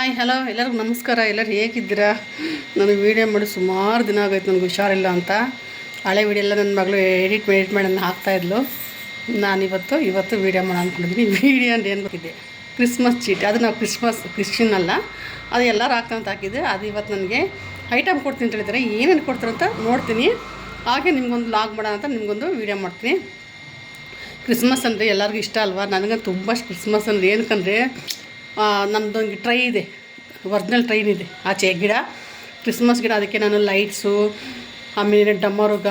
Hi, hello, ಎಲ್ಲರಿಗೂ ನಮಸ್ಕಾರ. ಎಲ್ಲರೂ ಹೇಗಿದ್ದೀರಾ? ನನಗೆ ವೀಡಿಯೋ ಮಾಡಿ ಸುಮಾರು ದಿನ ಆಗೋಯ್ತು, ನನಗೆ ಹುಷಾರಿಲ್ಲ ಅಂತ. ಹಳೆ ವೀಡಿಯೋ ಎಲ್ಲ ನನ್ನ ಮಗಳು ಎಡಿಟ್ ಎಡಿಟ್ ಮಾಡಿ ಹಾಕ್ತಾಯಿದ್ಲು ನಾನಿವತ್ತು ಇವತ್ತು ವೀಡಿಯೋ ಮಾಡೋಣ ಅಂದ್ಕೊಂಡಿದ್ದೀನಿ ವೀಡಿಯೋ ಅಂತ ಏನು ಗೊತ್ತಿದೆ? ಕ್ರಿಸ್ಮಸ್ ಚೀಟಿ ಅದು ನಾವು ಕ್ರಿಸ್ಮಸ್ ಕ್ರಿಶ್ಚಿಯನ್ ಅಲ್ಲ. ಅದು ಎಲ್ಲರೂ ಹಾಕ್ತಂತ ಹಾಕಿದ್ದೆ. ಅದು ಇವತ್ತು ನನಗೆ ಐಟಮ್ ಕೊಡ್ತೀನಿ ಅಂತ ಹೇಳಿದರೆ ಏನೇನು ಕೊಡ್ತಾರೆ ಅಂತ ನೋಡ್ತೀನಿ. ಹಾಗೆ ನಿಮಗೊಂದು ಲಾಗ್ ಮಾಡೋಣ ಅಂತ ನಿಮಗೊಂದು ವೀಡಿಯೋ ಮಾಡ್ತೀನಿ. ಕ್ರಿಸ್ಮಸ್ ಅಂದರೆ ಎಲ್ಲರಿಗೂ ಇಷ್ಟ ಅಲ್ವಾ? ನನಗಂತೂ ತುಂಬ ಕ್ರಿಸ್ಮಸ್ ಅಂದರೆ ಏನಕ್ಕಂದರೆ ನಮ್ಮದೊಂದು ಟ್ರೈ ಇದೆ. ಒರ್ಜಿನಲ್ ಟ್ರೈನ್ ಇದೆ. ಆಚೆ ಗಿಡ, ಕ್ರಿಸ್ಮಸ್ ಗಿಡ, ಅದಕ್ಕೆ ನಾನು ಲೈಟ್ಸು, ಆಮೇಲೆ ಡಮರುಗ,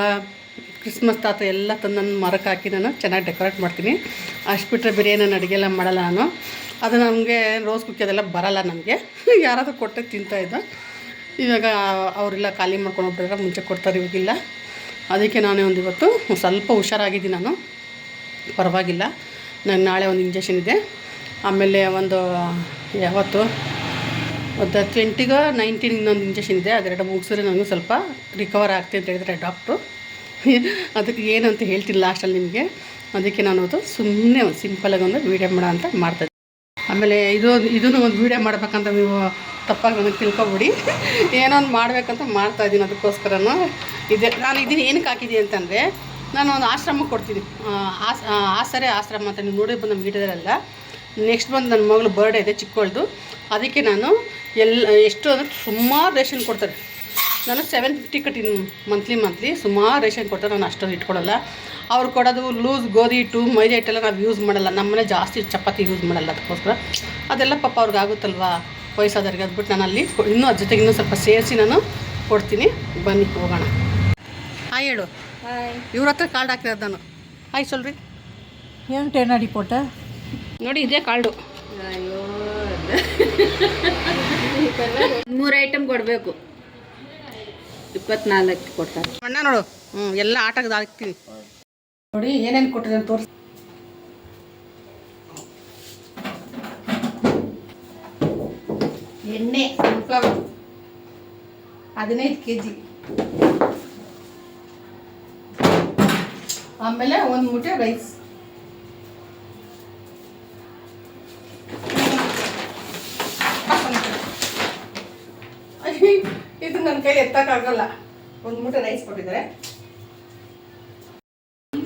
ಕ್ರಿಸ್ಮಸ್ ತಾತ ಎಲ್ಲ ತಂದು ನನ್ನ ಮರಕ್ಕೆ ಹಾಕಿ ನಾನು ಚೆನ್ನಾಗಿ ಡೆಕೋರೇಟ್ ಮಾಡ್ತೀನಿ. ಅಷ್ಟು ಬಿಟ್ಟರೆ ಬೇರೆ ನಾನು ಅಡುಗೆ ಎಲ್ಲ ಮಾಡಲ್ಲ ನಾನು. ಅದು ನಮಗೆ ರೋಸ್ ಕುಕ್ಕಿ ಅದೆಲ್ಲ ಬರಲ್ಲ ನನಗೆ. ಯಾರಾದರೂ ಕೊಟ್ಟೆ ತಿಂತಾಯಿದ್ದ ಇವಾಗ ಅವರೆಲ್ಲ ಖಾಲಿ ಮಾಡ್ಕೊಂಡು ಹೋಗ್ಬಿಟ್ರೆ ಮುಂಚೆ ಕೊಡ್ತಾರೆ, ಇವಾಗಿಲ್ಲ. ಅದಕ್ಕೆ ನಾನು ಒಂದು ಇವತ್ತು ಸ್ವಲ್ಪ ಹುಷಾರಾಗಿದ್ದೀನಿ ನಾನು. ಪರವಾಗಿಲ್ಲ. ನನಗೆ ನಾಳೆ ಒಂದು ಇಂಜೆಕ್ಷನ್ ಇದೆ. ಆಮೇಲೆ ಒಂದು ಯಾವತ್ತು ಒಂದು ಟ್ವೆಂಟಿಗೆ ನೈನ್ಟೀನ್ ಇನ್ನೊಂದು ಇಂಜೆಕ್ಷನ್ ಇದೆ. ಅದೆರಡು ಮುಗಿಸಿದ್ರೆ ನನಗೂ ಸ್ವಲ್ಪ ರಿಕವರ್ ಆಗ್ತೀನಿ ಅಂತ ಹೇಳಿದ್ರೆ ಡಾಕ್ಟ್ರು ಅದಕ್ಕೆ ಏನು ಅಂತ ಹೇಳ್ತೀನಿ ಲಾಸ್ಟಲ್ಲಿ ನಿಮಗೆ. ಅದಕ್ಕೆ ನಾನು ಅದು ಸುಮ್ಮನೆ ಒಂದು ಸಿಂಪಲಾಗಿ ಒಂದು ವೀಡಿಯೋ ಮಾಡೋ ಅಂತ ಮಾಡ್ತಾಯಿದ್ದೆ ಆಮೇಲೆ ಇದು, ಇದನ್ನು ಒಂದು ವೀಡಿಯೋ ಮಾಡ್ಬೇಕಂತ ನೀವು ತಪ್ಪಾಗಿ ನನಗೆ ತಿಳ್ಕೊಬಿಡಿ. ಏನೋ ಒಂದು ಮಾಡಬೇಕಂತ ಮಾಡ್ತಾಯಿದ್ದೀನಿ ಅದಕ್ಕೋಸ್ಕರನೂ. ಇದೆ, ನಾನು ಇದನ್ನು ಏನಕ್ಕೆ ಹಾಕಿದ್ದೀನಿ ಅಂತಂದರೆ, ನಾನು ಒಂದು ಆಶ್ರಮಕ್ಕೆ ಕೊಡ್ತೀನಿ. ಆಸ್ ಆಸರೆ ಆಶ್ರಮ ಅಂತ ನೀವು ನೋಡಿ ಬಂದು ನಮ್ಮ ಗಿಡದಲ್ಲ ನೆಕ್ಸ್ಟ್ ಬಂದು ನನ್ನ ಮಗಳು ಬರ್ಡೇ ಇದೆ ಚಿಕ್ಕವಳ್ದು. ಅದಕ್ಕೆ ನಾನು ಎಲ್ಲ ಎಷ್ಟು ಅಂದರೆ ಸುಮಾರು ರೇಷನ್ ಕೊಡ್ತಾರೆ. ನಾನು ಸೆವೆನ್ ಫಿಫ್ಟಿ ಕಟ್ಟಿನ ಮಂತ್ಲಿ ಮಂತ್ಲಿ ಸುಮಾರು ರೇಷನ್ ಕೊಡ್ತಾರೆ. ನಾನು ಅಷ್ಟೊಂದು ಇಟ್ಕೊಳ್ಳಲ್ಲ. ಅವ್ರು ಕೊಡೋದು ಲೂಸ್ ಗೋಧಿ ಹಿಟ್ಟು ಮೈದಾ ಹಿಟ್ಟೆಲ್ಲ ನಾವು ಯೂಸ್ ಮಾಡಲ್ಲ. ನಮ್ಮನೆ ಜಾಸ್ತಿ ಚಪಾತಿ ಯೂಸ್ ಮಾಡಲ್ಲ ಅದಕ್ಕೋಸ್ಕರ. ಅದೆಲ್ಲ ಪಾಪ ಅವ್ರಿಗೆ ಆಗುತ್ತಲ್ವಾ? ವಯಸ್ಸಾದವ್ರಿಗೆ. ಅದ್ಬಿಟ್ಟು ನಾನು ಅಲ್ಲಿ ಇನ್ನೂ ಅದ್ರ ಜೊತೆಗೆ ಇನ್ನೂ ಸ್ವಲ್ಪ ಸೇರಿಸಿ ನಾನು ಕೊಡ್ತೀನಿ. ಬನ್ನಿ ಹೋಗೋಣ. ಹಾಯ್ ಹೇಳು. ಇವ್ರ ಹತ್ರ ಕಾರ್ಡ್ ಹಾಕ್ತಿರೋದು ನಾನು. ಹಾಯ್ ಸೊಲ್ರಿ ಏನು ಟೆನ್ನಡಿ ಪೋಟ ನೋಡಿ ಇದೇ ಕಾರ್ಡು ಮೂರು ಐಟಮ್ ಕೊಡಬೇಕು. ಇಪ್ಪತ್ನಾಲ್ಕು ಕೊಡ್ತಾರೆ. ಅಣ್ಣ ನೋಡು. ಹ್ಞೂ ಎಲ್ಲ ಆಟಕ್ಕೆ ಹಾಕ್ತೀವಿ ನೋಡಿ ಏನೇನು ಕೊಟ್ಟಿದೆ ತೋರಿಸಿ. ಎಣ್ಣೆ ಸನ್ಫ್ಲವರ್ ಹದಿನೈದು ಕೆ ಜಿ ಆಮೇಲೆ ಒಂದು ಮೂಟೆ ರೈಸ್ ಇದು ನನ್ನ ಕೈಲಿ ಎತ್ತಕ್ಕಾಗಲ್ಲ. ಒಂದು ಮೂಟೆ ರೈಸ್ ಕೊಟ್ಟಿದ್ದಾರೆ.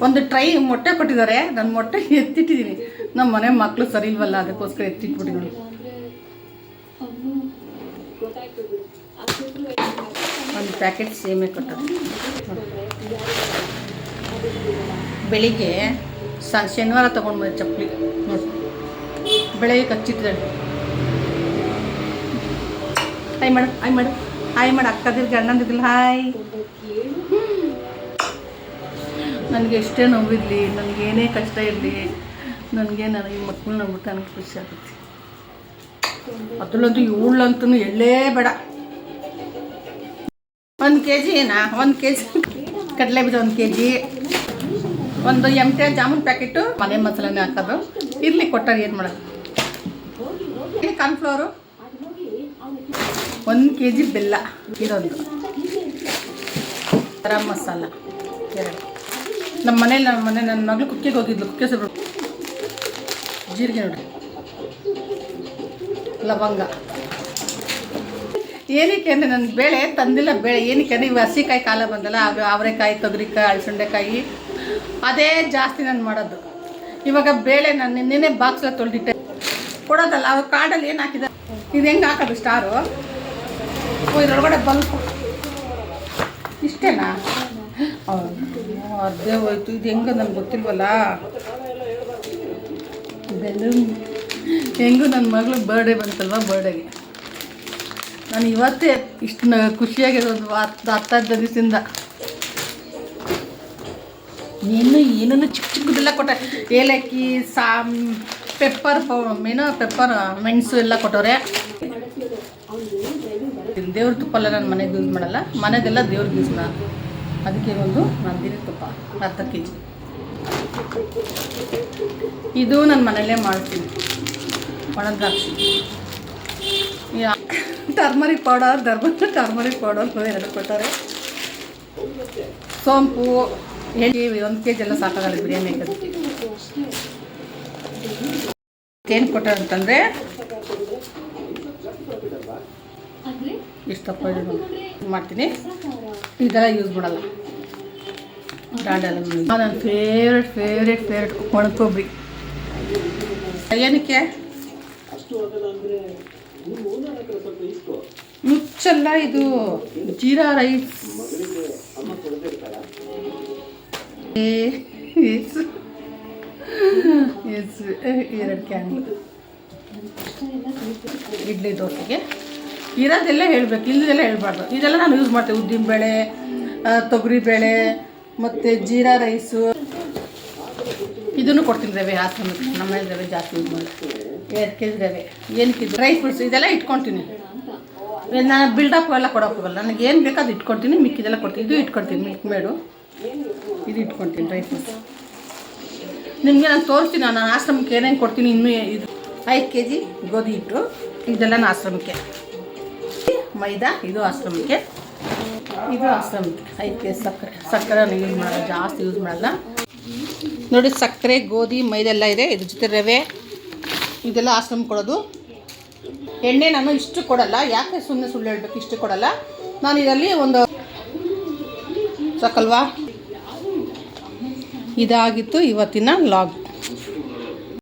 ಒಂದು ಟ್ರೈ ಮೊಟ್ಟೆ ಕೊಟ್ಟಿದ್ದಾರೆ. ನನ್ನ ಮೊಟ್ಟೆ ಎತ್ತಿಟ್ಟಿದ್ದೀನಿ. ನಮ್ಮ ಮನೆ ಮಕ್ಕಳು ಸರಿ ಇಲ್ವಲ್ಲ, ಅದಕ್ಕೋಸ್ಕರ ಎತ್ತಿಟ್ಬಿಟ್ಟಿದ್ದೀನಿ ಒಂದು ಪ್ಯಾಕೆಟ್ ಸೇಮೆ ಕೊಟ್ಟರು. ಬೆಳಿಗ್ಗೆ ಸ, ಶನಿವಾರ ತೊಗೊಂಡು ಬಂದೆ ಚಪ್ಪಲಿ. ನೋಡಿ. ಬೆಳಗ್ಗೆ ಕಚ್ಚಿಟ್ಟಿದ್ದಾಳೆ ಆಯ್ ಮೇಡಮ್ ಆಯ್ ಮಾಡು ಹಾಯ್ ಮಾಡಿ ಅಕ್ಕದಿರ್ಗೆ ಅಣ್ಣಂದಿರ್ಗಿಲ್ಲ ಹಾಯ್ ನನಗೆ ಎಷ್ಟೇ ನೋವಿರಲಿ, ನನಗೇನೇ ಕಷ್ಟ ಇರಲಿ, ನನಗೆ ನನಗೆ ಮಕ್ಕಳು ನೋಡ್ಬಿಟ್ಟು ನನಗೆ ಖುಷಿ ಆಗುತ್ತೆ. ಅದರಲ್ಲಂತೂ ಇವಳಂತೂ ಎಳ್ಳೇ ಬೇಡ. ಒಂದು ಕೆ ಜಿ ಏನಾ? ಒಂದು ಕೆ ಜಿ ಕಡಲೆ ಬೀಜ ಒಂದು ಕೆ ಜಿ ಒಂದು ಎಂ ಟಿ ಜಾಮೂನ್ ಪ್ಯಾಕೆಟು, ಮನೆ ಮಸಾಲೆನೇ ಹಾಕೋದು. ಇರಲಿ ಕೊಟ್ಟಾರೆ ಏನು ಮಾಡೋದು? ಕಾರ್ನ್ಫ್ಲವರು ಒಂದು ಕೆ ಜಿ ಬೆಲ್ಲ ಇದೊಂದು ಗರಂ ಮಸಾಲ. ಎರಡು. ನಮ್ಮ ಮನೇಲಿ ನಮ್ಮ ಮನೆ ನನ್ನ ಮಗಳು ಕುಕ್ಕಿಗೆ ಹೋಗಿದ್ಲು. ಕುಕ್ಕೆ ಸ್ವಲ್ಪ ಜೀರಿಗೆ ನೋಡಿ ಲವಂಗ. ಏನಕ್ಕೆ ಅಂದರೆ ನನ್ನ ಬೇಳೆ ತಂದಿಲ್ಲ ಬೇಳೆ. ಏನಕ್ಕೆ ಅಂದರೆ ಇವು ಹಸಿಕಾಯಿ ಕಾಲ ಬಂದಲ್ಲ ಅವರೆಕಾಯಿ, ತೊಗರಿಕಾಯಿ ಅಳಸಂಡೆಕಾಯಿ ಅದೇ ಜಾಸ್ತಿ ನಾನು ಮಾಡೋದು. ಇವಾಗ ಬೇಳೆ ನಾನು ನಿನ್ನೆ ಬಾಕ್ಸ್ಲ ತೊಳೆದಿಟ್ಟೆ. ಕೊಡೋದಲ್ಲ ಅವ್ರ ಕಾಡಲ್ಲಿ ಏನು ಹಾಕಿದ? ಇದು ಹೆಂಗೆ ಹಾಕೋದು, ಸ್ಟಾರು? ಓ ಬಲ್ಪ್ ಇಷ್ಟೇನಾ? ಅದೇ ಹೋಯ್ತು. ಇದು ಹೆಂಗ ನಂಗೆ ಗೊತ್ತಿಲ್ವಲ್ಲ? ಬೆಲೂನ್ ಹೆಂಗೂ ನನ್ನ ಮಗಳು ಬರ್ಡೇ ಬಂತಲ್ವ ಬರ್ಡೇಗೆ ನಾನು ಇವತ್ತೇ ಇಷ್ಟು ಖುಷಿಯಾಗಿರೋದು ಹತ್ತು ಹತ್ತೈದು ದಿವಸದಿಂದ. ಏನು ಏನೂ ಚಿಕ್ಕ ಚಿಕ್ಕದೆಲ್ಲ ಕೊಟ್ಟೆ. ಏಲಕ್ಕಿ, ಸಾಮ್ ಪೆಪ್ಪರ್ ಏನೋ ಪೆಪ್ಪರ್ ಮೆಣಸು ಎಲ್ಲ ಕೊಟ್ಟವ್ರೆ. ದೇವ್ರ ತುಪ್ಪ ಎಲ್ಲ ನಾನು ಮನೆಗೆ ಯೂಸ್ ಮಾಡಲ್ಲ ಮನೆಗೆಲ್ಲ ದೇವ್ರಿಗೆ ಯೂಸ್ ಮಾಡ ಅದಕ್ಕೆ ಒಂದು ನಂದಿನಿ ತುಪ್ಪ, ಅರ್ಧ ಕೆ ಜಿ ಇದು ನಾನು ಮನೆಯಲ್ಲೇ ಮಾಡ್ತೀನಿ. ಒಣ ದ್ರಾಕ್ಷಿ ಟರ್ಮರಿಕ್ ಪೌಡರ್ ಧರ್ಮ ಟರ್ಮರಿಕ್ ಪೌಡರ್ ಎರಡು ಕೊಟ್ಟಾರೆ ಸೋಂಪು ಎಣ್ಣೆ ಒಂದು ಕೆ ಜಿ ಎಲ್ಲ ಸಾಕಾಗಲ್ಲ ಬಿರಿಯಾನಿ ಏನು ಕೊಟ್ಟಾರೆ ಅಂತಂದರೆ ಇಷ್ಟು ಮಾಡ್ತೀನಿ. ಇದೆಲ್ಲ ಯೂಸ್ ಮಾಡಲ್ಲ. ಡಾಲ್ಡ ಎಲ್ಲ ನನ್ನ ಫೇವ್ರೆಟ್ ಫೇವ್ರೆಟ್ ಫೇವ್ರೆಟ್ ಒಣಕೊಬ್ಬರಿ. ಏನಕ್ಕೆ? ಮುಚ್ಚಲ್ಲ ಇದು ಜೀರಾ ರೈಸ್ ಎರಡು ಕ್ಯಾನ್ ಇಡ್ಲಿ ದೋಸೆಗೆ. ಇರೋದೆಲ್ಲ ಹೇಳಬೇಕು ಇಲ್ಲದೆಲ್ಲ ಹೇಳಬಾರ್ದು. ಇದೆಲ್ಲ ನಾನು ಯೂಸ್ ಮಾಡ್ತೇವೆ ತೊಗರಿ ಬೇಳೆ, ಮತ್ತು ಜೀರಾ ರೈಸು. ಇದನ್ನು ಕೊಡ್ತೀನಿ ರವೆ ಆಶ್ರಮಕ್ಕೆ ನಮ್ಮ ರವೆ ಜಾಸ್ತಿ ಯೂಸ್ ಮಾಡಿ ಎರಡು ಕೆ ಜಿ ರವೆ ಏನಕ್ಕೆ ಡ್ರೈ ಫ್ರೂಟ್ಸ್ ಇದೆಲ್ಲ ಇಟ್ಕೊತೀನಿ ನಾನು ಬಿಲ್ಡಪ್ ಎಲ್ಲ ಕೊಡೋಕೆ ಹೋಗಲ್ಲ. ನನಗೆ ಏನು ಬೇಕು ಅದು ಇಟ್ಕೊತೀನಿ ಮಿಕ್ಕಿದೆಲ್ಲ ಕೊಡ್ತೀನಿ. ಇದು ಇಟ್ಕೊತೀನಿ ಮಿಲ್ಕ್ ಮೇಡು ಇದು ಇಟ್ಕೊತೀನಿ ಡ್ರೈ ಫ್ರೂಟ್ಸ್ ನಿಮಗೆ ನಾನು ತೋರಿಸ್ತೀನಿ, ನಾನು ಆಶ್ರಮಕ್ಕೆ ಏನೇನು ಕೊಡ್ತೀನಿ, ಇನ್ನೂ ಇದು ಐದು ಕೆ ಜಿ ಗೋಧಿ ಹಿಟ್ಟು. ಇದೆಲ್ಲ ನಾನು ಆಶ್ರಮಕ್ಕೆ. ಮೈದಾ, ಇದು ಆಶ್ರಮಕ್ಕೆ. ಇದು ಆಶ್ರಮಕ್ಕೆ. ಐದು ಕೆ ಜಿ ಸಕ್ಕರೆ ಸಕ್ಕರೆ ಯೂಸ್ ಮಾಡಲ್ಲ, ಜಾಸ್ತಿ ಯೂಸ್ ಮಾಡಲ್ಲ. ನೋಡಿ, ಸಕ್ಕರೆ, ಗೋಧಿ ಮೈದೆಲ್ಲ ಇದೆ. ಇದ್ರ ಜೊತೆ ರವೆ, ಇದೆಲ್ಲ ಆಶ್ರಮ ಕೊಡೋದು. ಎಣ್ಣೆ ನಾನು ಇಷ್ಟು ಕೊಡಲ್ಲ. ಯಾಕೆ ಸುಮ್ಮನೆ ಸುಳ್ಳು ಹೇಳ್ಬೇಕು? ಇಷ್ಟು ಕೊಡಲ್ಲ. ನಾನು ಇದರಲ್ಲಿ ಒಂದು ಸಾಕಲ್ವಾ? ಇದಾಗಿತ್ತು ಇವತ್ತಿನ ಲಾಗ್